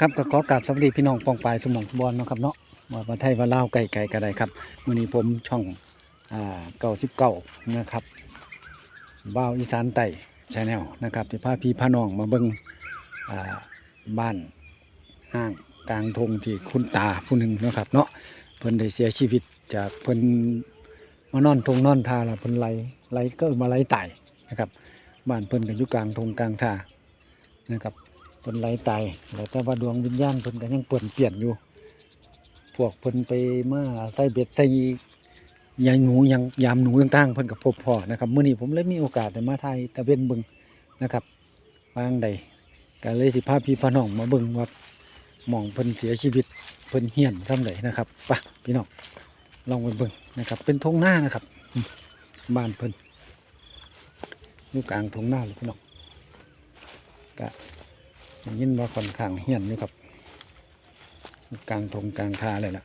ครับก็ขอกราบสวัสดีพี่น้องปองปลายสมองบอลเนาะครับเนาะว่าประเทศว่าลาไก่ไก่กระไดครับวันนี้ผมช่องอ่าเก้าสิบเก้านะครับบ้าวอีสานไต่ชาแนลนะครับที่พาพี่พาน้องมาเบิ้งอ่าบ้านห้างกลางทงที่คุณตาผู้หนึ่งนะครับ เนาะเพิ่นได้เสียชีวิตจากเพิ่นมานอนทงนอนทาแล้วเพิ่นไหลไหลก็มาไหลไต่นะครับบ้านเพิ่นก็อยู่กลางทงกลางทานะครับ เพิ่นไหลตายแล้วแต่ว่าดวงวิญญาณเพิ่นก็ยังเปลี่ยนเปลี่ยนอยู่ พวกเพิ่นไปมาใส่เบ็ดใส่ยายหนูยังยามหนูต่างๆเพิ่นก็พบพ่อนะครับเมื้อนี้ผมเลยมีโอกาสได้มาถ่ายตะเวนบิ่งนะครับวางใดก็เลยสิพาพี่พน้องมาบิ่งว่าหม่องเพิ่นเสียชีวิตเพิ่นเฮียนซ้ำใดนะครับปะพี่น้องลองไปบิ่งนะครับ เป็นทงหน้านะครับบ้านเพิ่นอยู่กลางทงหน้าเลยพี่น้องก็ ยินว่าค่อนข้างเฮี้ยนอยู่ครับกลางทงกลางทาเลยล่ะ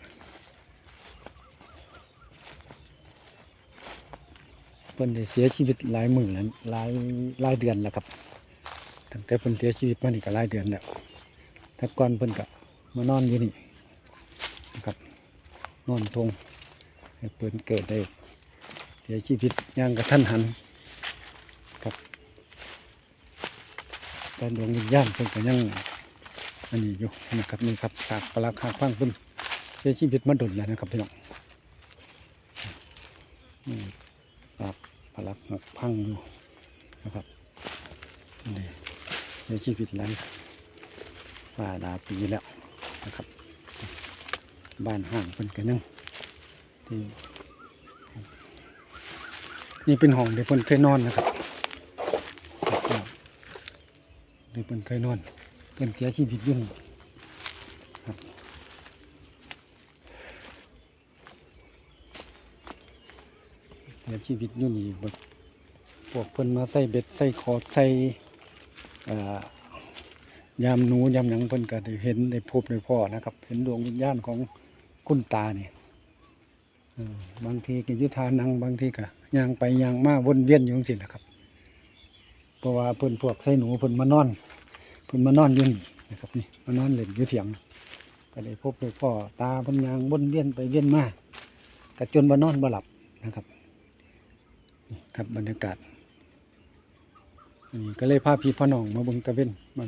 เพิ่นได้เสียชีวิตหลายหมื่นแล้วหลายหลายเดือนแล้วครับตั้งแต่เพิ่นเสียชีวิตมานี่ก็หลายเดือนแล้วแต่ก่อนเพิ่นก็มานอนอยู่นี่นะครับนอนทงให้เพิ่นเกิดได้เสียชีวิตย่างกระทันหันครับ แต่ดวงวิญญาณเพิ่นก็ยังอันนี้อยู่นะครับนี่ครับฉากปลักหักพังเพิ่นเสียชีวิตมาดนแล้วนะครับพี่น้องนี่ฉากปลักหักพังอยู่นะครับนี่เสียชีวิตแล้วฝ่าดาปีแล้วนะครับ บ้านห่างเพิ่นกันยังที่นี่เป็นห้องที่เพิ่นเคยนอนนะครับ หรือ เป็นเคยนอนเป็นเสียชีวิตยุ่งครับเสียชีวิตยุ่งนี่แบบพวกเพิ่นมาใส่เบ็ดใส่ขอดใส่ยามหนูยามหยังเพิ่นก็ได้เห็นได้พบได้พ่อนะครับ เห็นดวงวิญญาณของคุณตาเนี่ยบางทีก็อยุทานังบางทีก็ย่างไปย่างมาวนเวียนอยู่จังซี่แหละครับ เพราะว่าเพิ่นพวกใส่หนูเพิ่นมานอน เพิ่นมานอนอยู่นี่นะครับนี่มานอนเล่นอยู่เถียง ก็ได้พบได้พ่อตาพิ่นยางวนเวียนไปเวียนมาก็จนบ่นอนบ่หลับนะครับนี่ครับบรรยากาศนี่ก็เลยพาพี่พ่อน้องมาเบิ่งตะเวนมา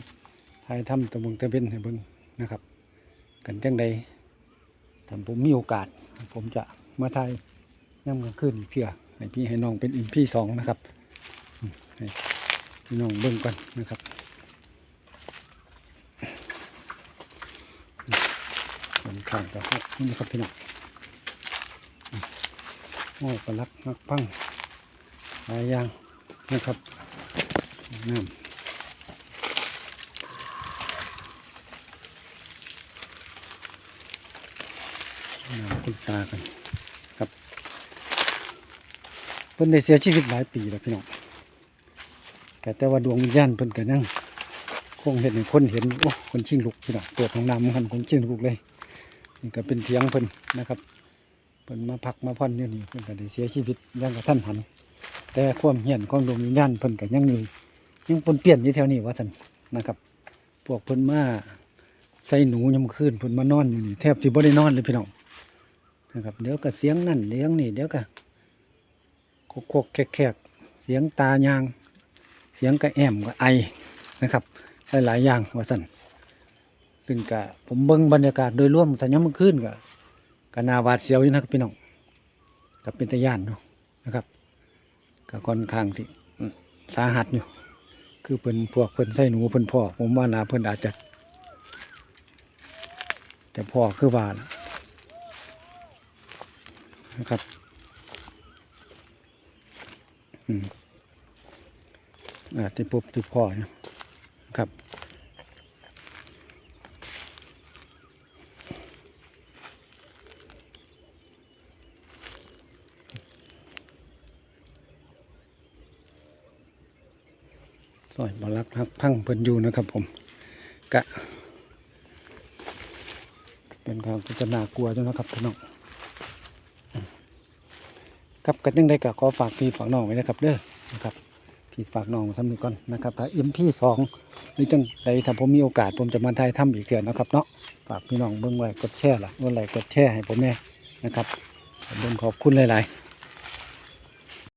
ถ่ายทำตะเบงตะเวนให้เบิ่งนะครับ กันจังใดถ้าผมมีโอกาส ผมจะมาถ่ายย่ำกลางคืนเพื่อให้พี่ให้น้องเป็นอีพี่สองนะครับให้พี่น้องเบิ่งก่อนนะครับ มันข้างกับนี่ครับพี่น้องโอ้ปลาลักนักพังหลายอย่างนะครับน้ำน้ำคุณตากันครับเพิ่นได้เสียชีวิตหลายปีแล้วพี่น้องแต่แต่ว่าดวงวิญญาณเพิ่นก็ยังคงเห็นให้คนเห็นโอ้คนชิงลุกพี่น้องเปิดห้องน้ำมันคนชิงลุกเลย นี่ก็เป็นเถียงเพิ่นนะครับเพิ่นมาพักมาพ่อนอยู่นี่เพิ่นก็ได้เสียชีวิตอยังกระท่านหัน แต่ความเหียนของดวงวิญญาณเพิ่นก็ยังอยู่ยังปนเปลี่ยนอยู่แถวนี้ว่าซั่นนะครับ พวกเพิ่นมาใส่หนูยามคืนเพิ่นมานอนอยู่นี่แทบสิบ่ได้นอนเลยพี่น้องนะครับเดี๋ยวก็เสียงนั่นเสียงนี่เดี๋ยวก็โคกๆแขกเสียงตายาง เสียงกระแอมกระไอนะครับหลายๆอย่างว่าซั่นึ่งกะผมเบิ่งบรรยากาศโดยร่วมสัญญามเมื่อคืนกะกะนาวาดเสียวอยู่นะครับพี่น้องกับเป็นตะย่านเนาะนะครับก็ค่อนข้างสิสาหัสอยู่ คือเพิ่นพวกเพิ่นใส่หนูเพิ่นพ่อ ผมว่านาเพิ่นอาจจะ แต่พ่อคือว่านะครับอืมอาจจะพบที่พ่อเนาะครับ ซอยบาลักฮักพังเพิ่นอยู่นะครับผมกะ เป็นความจะน่ากลัวจ้ะนะครับพี่น้องครับกันยังได้กะขอฝากพี่ฝากน้องไว้นะครับเด้อนะครับพี่ฝากน้องสำนึกก่อนนะครับถ้าเอ็มที่สองหรือจังใดถ้าผมมีโอกาสผมจะมาถ่ายทำอีกเดือนนะครับเนาะฝากพี่น้องเบิ่งไว้กดแชร์ล่ะกดไลค์กดแชร์ให้ผมแน่นะครับขอบคุณขอบคุณหลาย ๆ